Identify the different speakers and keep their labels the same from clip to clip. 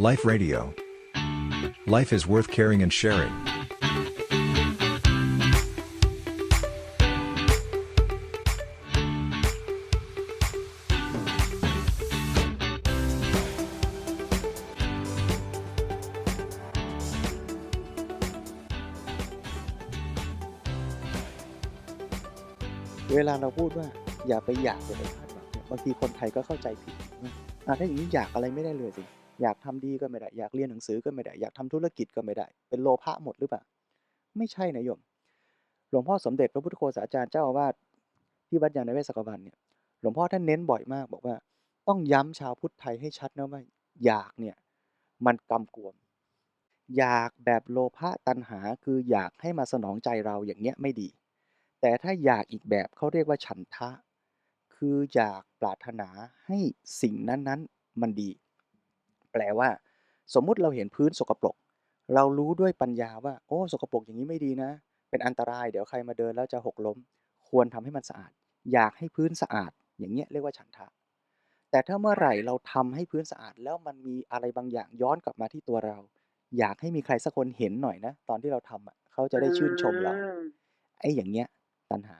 Speaker 1: Life Radio. Life is worth caring and sharing.
Speaker 2: เวลาเราพูดว่าอย่าไปอยากอย่าไปคาดหวังเนี่ยบางทีคนไทยก็เข้าใจผิดว่าถ้าอย่างนี้อยากอะไรไม่ได้เลยสิ อยากทำดีก็ไม่ได้ อยากเรียนหนังสือก็ไม่ได้ อยากทำธุรกิจก็ไม่ได้ เป็นโลภะหมดหรือเปล่า ไม่ใช่นะโยม หลวงพ่อสมเด็จพระพุทธโฆษาจารย์เจ้าอาวาสที่วัดยานเวศกวันเนี่ย หลวงพ่อท่านเน้นบ่อยมาก บอกว่า ต้องย้ำชาวพุทธไทยให้ชัดนะว่าอยากเนี่ยมันกำกวม อยากแบบโลภะตัณหาคืออยากให้มาสนองใจเราอย่างเนี้ยไม่ดี แต่ถ้าอยากอีกแบบเขาเรียกว่าฉันทะ คืออยากปรารถนาให้สิ่งนั้นๆมันดี แปลว่า สมมุติเราเห็นพื้นสกปรก เรารู้ด้วยปัญญาว่า โอ้สกปรกอย่างนี้ไม่ดีนะ เป็นอันตรายเดี๋ยวใครมาเดินแล้วจะหกล้ม ควรทำให้มันสะอาด อยากให้พื้นสะอาด อย่างเงี้ยเรียกว่าฉันทะ แต่ถ้าเมื่อไหร่เราทำให้พื้นสะอาด แล้วมันมีอะไรบางอย่างย้อนกลับมาที่ตัวเรา อยากให้มีใครสักคนเห็นหน่อยนะ ตอนที่เราทำอะเขาจะได้ชื่นชมเรา
Speaker 3: อืม
Speaker 2: ไอ้อย่างเงี้ยตัณหา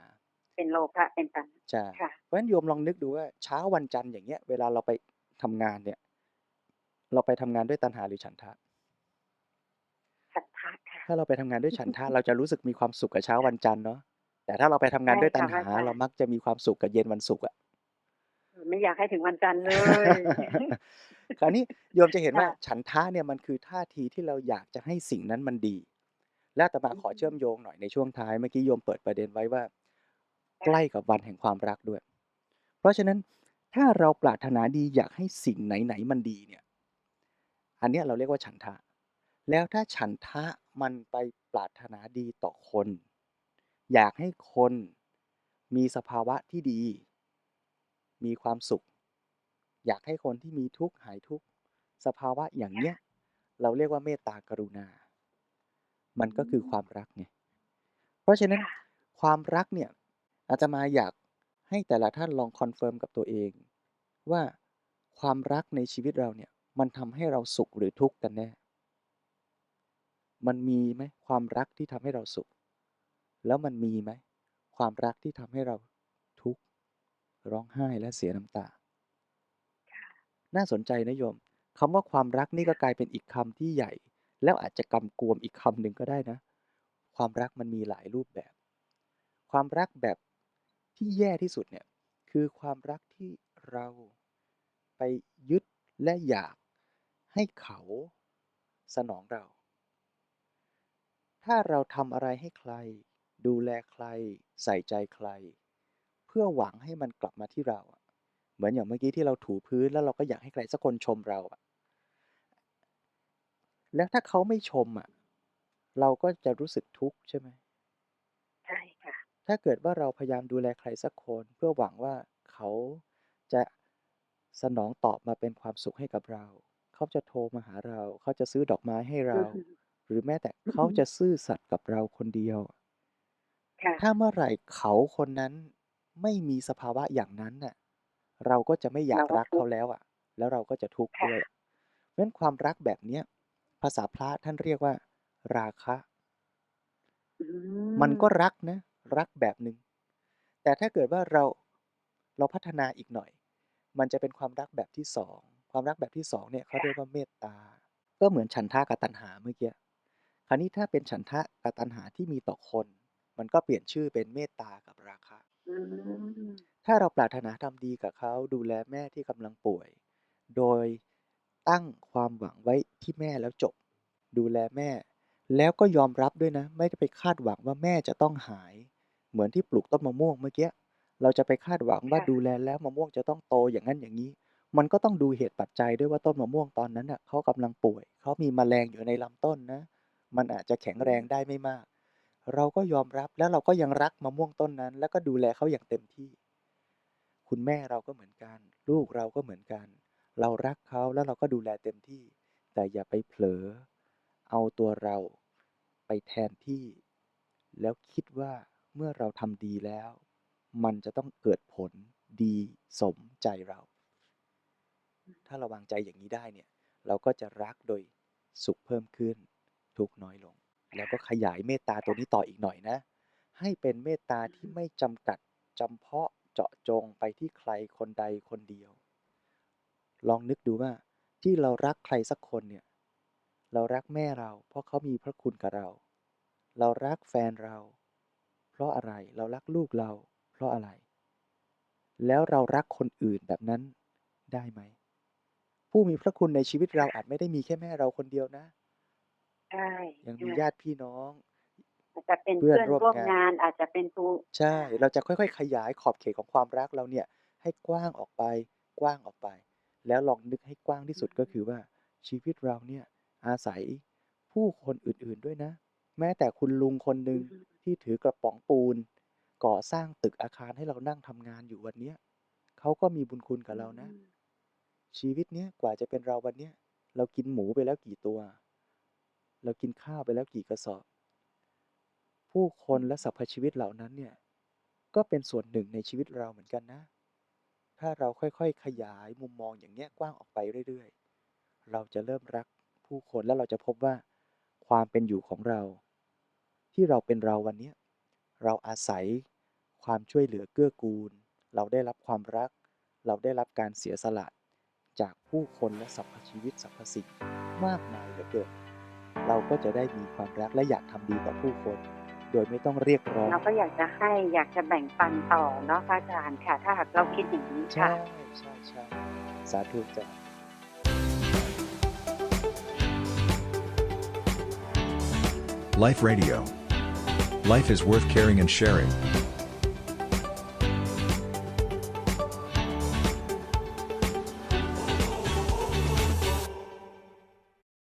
Speaker 3: เป็นโลภะเป็นตัณหา
Speaker 2: ใช่
Speaker 3: ค่ะ
Speaker 2: เพราะฉะนั้นโยมลองนึกดูว่าเช้าวันจันทร์อย่างเงี้ย เวลาเราไปทำงานเนี่ย เราไปทำงานด้วยตัณหาหรือฉันทะ
Speaker 3: ศรัทธาค่ะ
Speaker 2: ถ้าเราไปทำงานด้วยฉันทะ เราจะรู้สึกมีความสุขกับเช้าวันจันทร์เนาะ แต่ถ้าเราไปทำงาน
Speaker 3: ใช่
Speaker 2: ด้วยตัณ
Speaker 3: ค่ะ
Speaker 2: หา
Speaker 3: พระอาจารย์
Speaker 2: เรามักจะมีความสุขกับเย็นวันศุกร์อะ
Speaker 3: ไม่อยากให้ถึงวันจันทร์เลย
Speaker 2: คราวนี้โยมจะเห็นว่า
Speaker 3: ค่ะ
Speaker 2: ฉันทะเนี่ยมันคือท่าทีที่เราอยากจะให้สิ่งนั้นมันดี และอาตมา
Speaker 3: อืม
Speaker 2: ขอเชื่อมโยงหน่อยในช่วงท้ายเมื่อกี้โยมเปิดประเด็นไว้ว่า ใกล้กับวันแห่งความรักด้วย เพราะฉะนั้นถ้าเราปรารถนาดีอยากให้สิ่งไหนๆมันดีเนี่ย อันเนี้ยเราเรียกว่าฉันทะ แล้วถ้าฉันทะมันไปปรารถนาดีต่อคน อยากให้คนมีสภาวะที่ดี มีความสุข อยากให้คนที่มีทุกข์หายทุกข์สภาวะอย่างเนี้ย เราเรียกว่าเมตตากรุณา มันก็คือความรักไงเพราะฉะนั้น
Speaker 3: ค่ะ
Speaker 2: ความรักเนี่ยอาจจะมาอยากให้แต่ละท่านลองคอนเฟิร์มกับตัวเอง ว่าความรักในชีวิตเราเนี่ย มันทำให้เราสุขหรือทุกข์กันแน่ มันมีไหมความรักที่ทำให้เราสุข แล้วมันมีไหมความรักที่ทำให้เราทุกข์ร้องไห้และเสียน้ำตา น่าสนใจนะโยมคำว่าความรักนี่ก็กลายเป็นอีกคำที่ใหญ่ แล้วอาจจะกำกวมอีกคำหนึ่งก็ได้นะ ความรักมันมีหลายรูปแบบ ความรักแบบที่แย่ที่สุดเนี่ยคือความรักที่เราไปยึดและอยาก ให้เขาสนองเรา ถ้าเราทำอะไรให้ใคร ดูแลใคร ใส่ใจใคร เพื่อหวังให้มันกลับมาที่เราอะเหมือนอย่างเมื่อกี้ที่เราถูพื้นแล้วเราก็อยากให้ใครสักคนชมเราอะแล้วถ้าเขาไม่ชมอะเราก็จะรู้สึกทุกข์ใช่ไหม
Speaker 3: ใช่ค่ะ
Speaker 2: ถ้าเกิดว่าเราพยายามดูแลใครสักคน เพื่อหวังว่าเขาจะสนองตอบมาเป็นความสุขให้กับเรา เขาจะโทรมาหาเรา เขาจะซื้อดอกไม้ให้เรา
Speaker 3: อือฮึ
Speaker 2: หรือแม้แต่
Speaker 3: อือฮึ
Speaker 2: เขาจะซื่อสัตย์กับเราคนเดียว
Speaker 3: ค่ะ
Speaker 2: ถ้าเมื่อไหร่เขาคนนั้นไม่มีสภาวะอย่างนั้นน่ะ เราก็จะไม่อยาก
Speaker 3: เราก็
Speaker 2: รัก
Speaker 3: ทุกข์
Speaker 2: เขาแล้วอะ แล้วเราก็จะทุกข์
Speaker 3: ค่ะ
Speaker 2: ด้วยเพราะฉะนั้นความรักแบบเนี้ยภาษาพระท่านเรียกว่า ราคะ
Speaker 3: อื
Speaker 2: มัน
Speaker 3: ม
Speaker 2: ก็รักนะ รักแบบหนึ่งแต่ถ้าเกิดว่าเราเราพัฒนาอีกหน่อย มันจะเป็นความรักแบบที่สอง ความรักแบบที่สองเนี่ยเขา
Speaker 3: ค่ะ
Speaker 2: เรียกว่าเมตตา ก็เหมือนฉันทะกับตัณหาเมื่อกี้ คราวนี้ถ้าเป็นฉันทะกับตัณหาที่มีต่อคน มันก็เปลี่ยนชื่อเป็นเมตตากับราคะ
Speaker 3: อืม
Speaker 2: ถ้าเราปรารถนาทำดีกับเขาดูแลแม่ที่กำลังป่วย โดยตั้งความหวังไว้ที่แม่แล้วจบ ดูแลแม่ แล้วก็ยอมรับด้วยนะ ไม่ได้ไปคาดหวังว่าแม่จะต้องหาย เหมือนที่ปลูกต้นมะม่วงเมื่อกี้เราจะไปคาดหวังว่า
Speaker 3: ค่ะ
Speaker 2: ดูแลแล้วมะม่วงจะต้องโตอย่างนั้นอย่างนี้ มันก็ต้องดูเหตุปัจจัยด้วยว่าต้นมะม่วงตอนนั้นน่ะเขากำลังป่วยเขามีแมลงอยู่ในลำต้นนะ มันอาจจะแข็งแรงได้ไม่มาก เราก็ยอมรับแล้วเราก็ยังรักมะม่วงต้นนั้น แล้วก็ดูแลเขาอย่างเต็มที่ คุณแม่เราก็เหมือนกัน ลูกเราก็เหมือนกัน เรารักเขาแล้วเราก็ดูแลเต็มที่ แต่อย่าไปเผลอ เอาตัวเราไปแทนที่ แล้วคิดว่าเมื่อเราทำดีแล้ว มันจะต้องเกิดผลดีสมใจเราาเราวางใจอย่างนี้ได้เนี่ย เราก็จะรักโดยสุขเพิ่มขึ้น ทุกน้อยลง แล้วก็ขยายเมตตาตัวนี้ต่ออีกหน่อยนะ ให้เป็นเมตตาที่ไม่จำกัดจำเพาะเจาะจงไปที่ใครคนใดคนเดียว ลองนึกดูว่าที่เรารักใครสักคนเนี่ย เรารักแม่เรา เพราะเขามีพระคุณกับเรา เรารักแฟนเรา เพราะอะไรเรารักลูกเรา เพราะอะไร แล้วเรารักคนอื่นแบบนั้นได้ไหม ผู้มีพระคุณในชีวิตเราอาจไม่ได้มีแค่แม่เราคนเดียวนะ
Speaker 3: ใช่
Speaker 2: ยังมี
Speaker 3: ค่ะ
Speaker 2: ญาติพี่น้อง
Speaker 3: อาจจะเป็น
Speaker 2: เพื่
Speaker 3: เพื่
Speaker 2: อ
Speaker 3: อนน
Speaker 2: ร่วม
Speaker 3: ร่วม
Speaker 2: งาน
Speaker 3: งานอาจจะเป็นผู้
Speaker 2: ใช่
Speaker 3: ค่ะ
Speaker 2: เราจะค่อย ๆ ขยายขอบเขตของความรักเราเนี่ย ให้กว้างออกไป กว้างออกไป แล้วลองนึกให้กว้างที่สุดก็คือว่าชีวิตเราเนี่ยอาศัยผู้คนอื่นๆด้วยนะ แม้แต่คุณลุงคนหนึ่ง
Speaker 3: อืม
Speaker 2: ที่ถือกระป๋องปูน ก่อสร้างตึกอาคารให้เรานั่งทำงานอยู่วันเนี้ยเขาก็มีบุญคุณกับเรานะ
Speaker 3: อืม
Speaker 2: ชีวิตเนี้ยกว่าจะเป็นเราวันเนี้ยเรากินหมูไปแล้วกี่ตัว เรากินข้าวไปแล้วกี่กระสอบ ผู้คนและสรรพชีวิตเหล่านั้นเนี่ยก็เป็นส่วนหนึ่งในชีวิตเราเหมือนกันนะ ถ้าเราค่อยๆ ขยายมุมมองอย่างเนี้ยกว้างออกไปเรื่อยๆ เราจะเริ่มรักผู้คนแล้วเราจะพบว่า ความเป็นอยู่ของเรา ที่เราเป็นเราวันนี้เราอาศัยความช่วยเหลือเกื้อกูล เราได้รับความรัก เราได้รับการเสียสละ จากผู้คนและสรรพชีวิตสรรพสิ่งมากมายเหลือเกินเราก็จะได้มีความรักและอยากทำดีต่อผู้คน โดยไม่ต้องเรียกร้อง
Speaker 3: เราก็อยากจะให้อยากจะแบ่งปันต่อเนาะพระอาจารย์ค่ะ ถ้าหากเราคิดอย่างนี้
Speaker 2: ใช่
Speaker 3: ค่ะ
Speaker 2: ใช่ใช่สาธุจ้ะ
Speaker 1: Life Radio. Life is worth caring and sharing.